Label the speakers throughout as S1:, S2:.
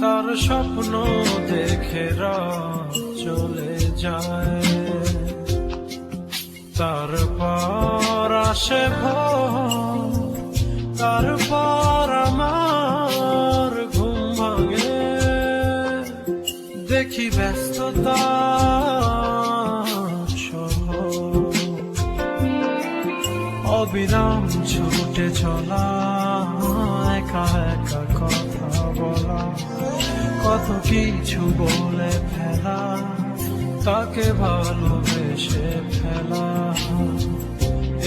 S1: তার স্বপ্ন দেখে চলে যায়। তারপর আসে তারপর আমার ঘুম ভাঙে। দেখি ব্যস্ততা অবিরাম ছুটে চলা, একা একা কথা বলা, কত কিছু বলে ফেলা, তাকে ভালোবেসে ফেলা।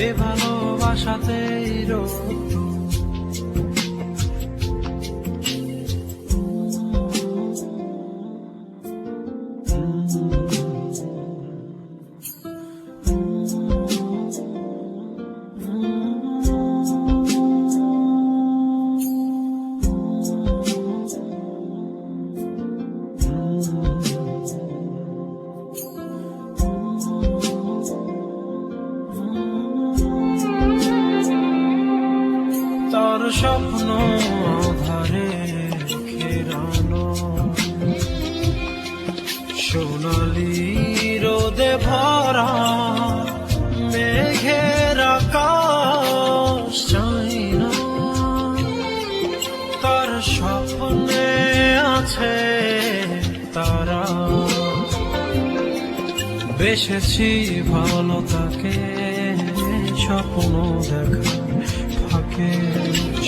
S1: এ ভালোবাসাতেই রোদ্দুর স্বপ্ন ধারে ঘেরানো সোনালি রোদে ভরা মেঘের আকাশ চাই না তার স্বপ্নে আছে তারা। বেসেছি ভালো তাকে স্বপ্ন দেখা, ফাঁকে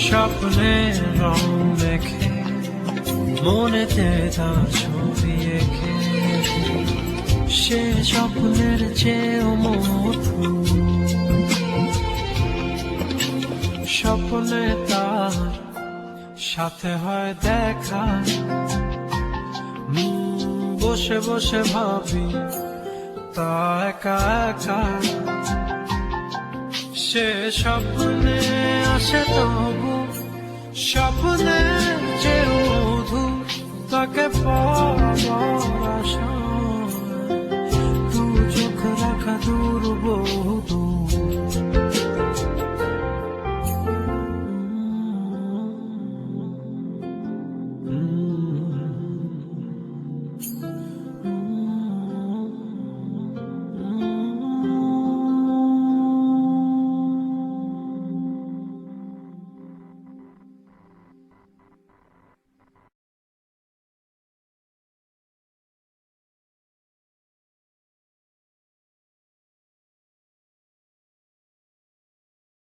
S1: স্বপ্নে রং দেখে, মনেতে তার ছবি এঁকে। সে স্বপ্নের চেয়েও মধু স্বপ্নে তার সাথে হয় দেখা। বসে বসে ভাবি, তা একা একা সে স্বপ্নে আসে তবু স্বপ্নে যে তাকে আশা